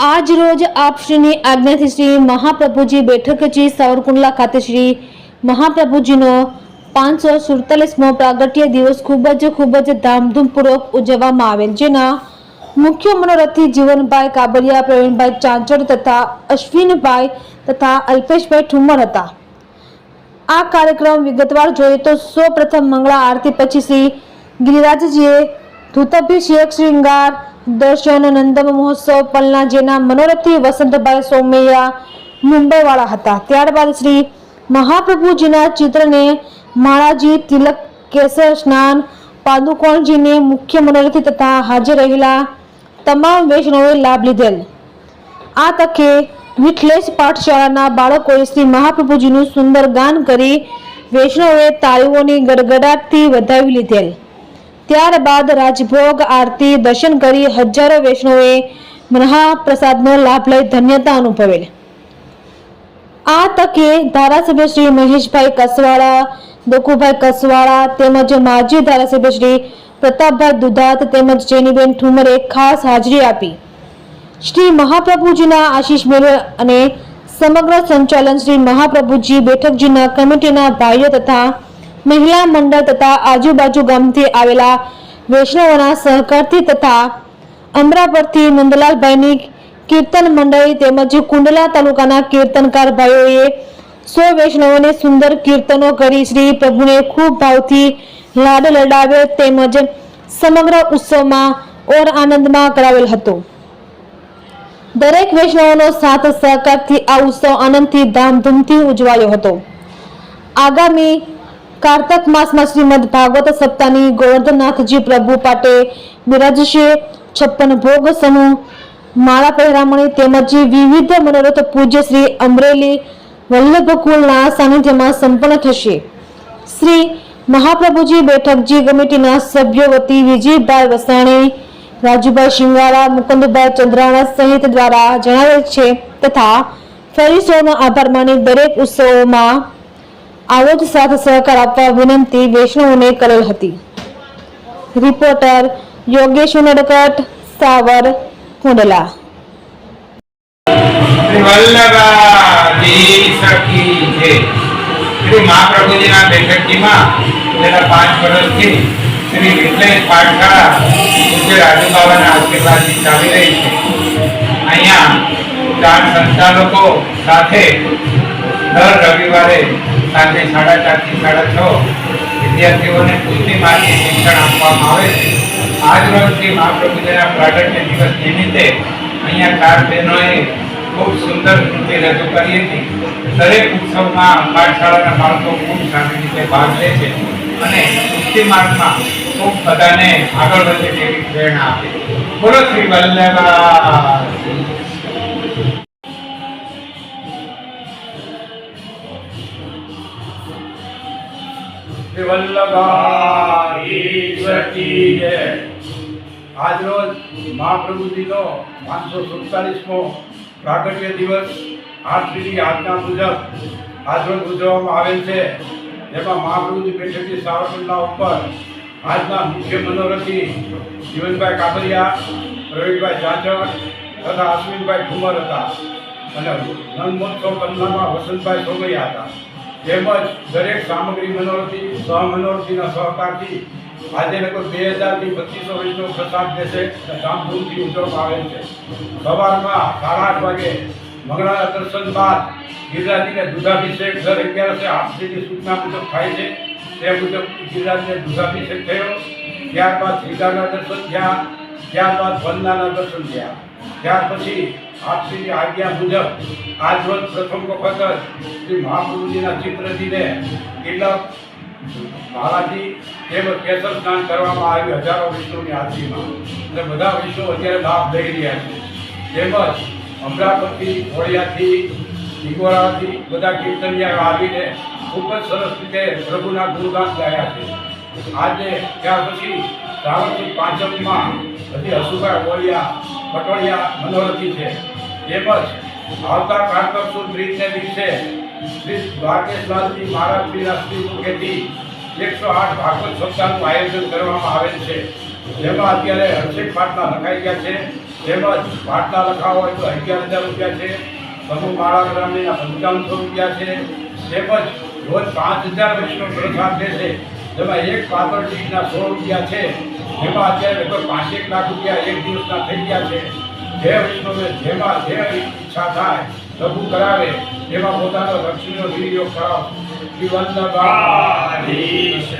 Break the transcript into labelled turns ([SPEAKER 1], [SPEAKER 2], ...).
[SPEAKER 1] આજ રોજ આપશ્રીની આજ્ઞાથી શ્રી મહાપ્રભુજી બેઠકજી સાવરકુંડલા ખાતે શ્રી મહાપ્રભુજીનો પાંચસો સુડતાલીસમો પ્રાગટ્ય દિવસ ખૂબ જ ખૂબ જ ધામધૂમપૂર્વક ઉજવવામાં આવેલ. જેના મુખ્ય મનોરથી જીવનભાઈ કાબરિયા પ્રવીણભાઈ ચાંચડ તથા અશ્વિનભાઈ તથા અલ્પેશભાઈ ઠુમ્મર હતા. આ કાર્યક્રમ વિગતવાર જોઈએ તો સૌ પ્રથમ મંગળા આરતી પછી શ્રી ગિરિરાજજીએ ધૂતાભિષેક શૃંગાર દર્શન નંદમ મહોત્સવ પલના જેના મનોરથી વસંતભાઈ સોમૈયા મુંબઈવાળા હતા. ત્યારબાદ શ્રી મહાપ્રભુજીના ચિત્રને માળાજી તિલક કેસર સ્નાન, પાદુકોણજીને મુખ્ય મનોરથી તથા હાજર રહેલા તમામ વૈષ્ણવોએ લાભ લીધેલ. આ તકે વિઠલેશ પાઠશાળાના બાળકોએ શ્રી મહાપ્રભુજીનું સુંદર ગાન કરી વૈષ્ણવોએ તાળીઓની ગડગડાટથી વધાવી લીધેલ. ત્યારબાદ રાજભોગ આરતી દર્શન કરી હજારો વૈષ્ણવે મહાપ્રસાદનો લાભ લઈ ધન્યતા અનુભવેલ. આ તકે ધારાસભ્ય શ્રી મહેશભાઈ કસવાળા દકુભાઈ કસવાળા તેમજ માજી ધારાસભ્ય શ્રી પ્રતાપભાઈ દુધાત તેમજ જેનીબેન ઠુમરે ખાસ હાજરી આપી. શ્રી મહાપ્રભુજીના આશીષ મેળવે અને સમગ્ર સંચાલન શ્રી મહાપ્રભુજી બેઠકજીના કમિટીના ભાઈઓ તથા મહિલા મંડળ તથા આજુબાજુ ગામથી આવેલા વૈષ્ણવોના સહકારથી તથા અમરાપરથી નંદલાલભાઈની કીર્તન મંડળી તેમજ કુંડલા તાલુકાના કીર્તનકાર ભાઈઓએ સો વૈષ્ણવોને સુંદર કીર્તનો કરી શ્રી પ્રભુને ખૂબ ભાવથી લાડ લડાવે તેમજ સમગ્ર ઉત્સવમાં ઓર આનંદમાં કરાવેલ હતો. દરેક વૈષ્ણવોનો સાથ સહકારથી આ ઉત્સવ આનંદથી ધામધૂમથી ઉજવાયો હતો. આગામી કાર્તક માસમાં શ્રીમદ ભાગવત સપ્તાહની ગોવર્ધનનાથજી પ્રભુ પાટે બિરાજશે. છપ્પન ભોગ સમૂહ માળા પહેરામણી તેમજ વિવિધ મનોરથ પૂજ્ય શ્રી અમરેલી વલ્લભકુલના સાનિધ્યમાં સંપન્ન થશે. શ્રી મહાપ્રભુજી બેઠકજી કમિટીના સભ્યો વતી વિજયભાઈ વસાણી, રાજુભાઈ શિંગારા મુકુંદભાઈ ચંદ્રાણા સહિત દ્વારા જણાવેલ છે તથા ફરી સૌનો આભાર માની દરેક ઉત્સવોમાં આવો જ સાથ સહકાર આપવા વિનંતી વૈષ્ણવોને કરેલ હતી. રિપોર્ટર યોગેશ ઉનડકટ, સાવર કુંડલા
[SPEAKER 2] શ્રી મહાપ્રભુજીના બેઠકજીમાં છેલ્લા પાંચ વર્ષથી શ્રી વિઠ્લેશ પાઠશાળા પૂજ્ય રાજુબાબાના આશીર્વાદથી ચાલી રહી છે. અહીંયા ચાર સંચાલકો સાથે દર રવિવારે સાંજે સાડા ચારથી સાડા છ વિદ્યાર્થીઓને પુષ્ટિ માર્ગી શિક્ષણ આપવામાં આવે છે. આજ રોજ શ્રી મહાપ્રભુજીના પ્રાગટ્ય દિવસ નિમિત્તે અહીંયા ચાર બહેનોએ ખૂબ સુંદર કૃતિ રજૂ કરી હતી. દરેક ઉત્સવમાં પાઠશાળાના બાળકો ખૂબ સારી રીતે ભાગ લે છે અને પુષ્ટિ માર્ગમાં ખૂબ બધાને આગળ વધે તેવી પ્રેરણા આપે. બોલો શ્રી વલ્લભા.
[SPEAKER 3] આજરોજ મહાપ્રભુજીનો પાંચસો સુડતાલીસમો પ્રાગટ્ય દિવસ આઠની આજ્ઞા મુજબ આજરોજ ઉજવવામાં આવેલ છે. જેમાં મહાપ્રભુજી બેઠકની સાવરકુંડલા ઉપર આજના મુખ્ય મનોરથી જીવનભાઈ કાબરિયા પ્રવીણભાઈ ચાચડ તથા અશ્વિનભાઈ ઠુમર હતા. અને નંદમહોત્સવ પંદરમાં વસંતભાઈ સોમૈયા હતા. તેમજ દરેક સામગ્રી મનોરથી સહમનોરથીના સહકારથી આજે લગભગ બે હજારથી પચીસો વૈષ્ણવ પ્રસાદ દેશે ધામધૂમથી ઉજવવામાં આવે છે. સવારમાં સાડા આઠ વાગે મંગળાના દર્શન બાદ ગિરિરાજીને દૂધાભિષેક, દર અગિયારસે આપશ્રીની સૂચના મુજબ થાય છે. તે મુજબ ગિરિરાજને દૂધાભિષેક થયો. ત્યારબાદ શ્રીદાના દર્શન થયા. ત્યારબાદ વંદાના દર્શન થયા. ત્યાર પછી આપશ્રીની આજ્ઞા મુજબ આજ રોજ પ્રથમ વખત શ્રી મહાપ્રભુજીના ચિત્રજીને કેટલાક માળાજી તેમજ કેસર સ્નાન કરવામાં આવ્યું હજારો વિષ્ણુની હાજરીમાં અને બધા વિષ્ણુ અત્યારે લાભ લઈ રહ્યા છે. તેમજ અમરાપતિ ખોડિયાથી નિગોરાથી બધા કીર્તનિયા આવીને ખૂબ જ સરસ રીતે પ્રભુના ગુણગાન ગાયા છે. આજે ત્યાર પછી શ્રાવણથી પાંચમમાં હજી હસુભાઈ બોલિયા, પટોળિયા મનોરથી છે. તેમજ આવતા કાર્તક સુદ બ્રિજને દિવસે શ્રી દ્વારકેશલાલજી મહારાજ શ્રી રાષ્ટ્રીય મુખેથી એકસો આઠ ભાગવત સપ્તાહનું આયોજન કરવામાં આવેલ છે. જેમાં અત્યારે હર્ષિક પાટલા લખાઈ ગયા છે. તેમજ પાટલા લખાવો હોય તો અગિયાર હજાર રૂપિયા છે. સમૂહ માળા ગ્રામીણના પંચાવનસો રૂપિયા છે. તેમજ રોજ પાંચ હજાર વૈષ્ણવ પ્રસાદ છે જેમાં એક પાતળ ટીકના સો રૂપિયા છે. જેમાં અત્યારે લગભગ પાંચેક લાખ રૂપિયા એક દિવસના થઈ ગયા છે. જે વૈષ્ણવે જેમાં જે ઈચ્છા થાય લઘુ કરાવે, એમાં પોતાનો લક્ષ્મીનો વિનિયોગ કરાવો. શ્રી વલ્લભાધીશ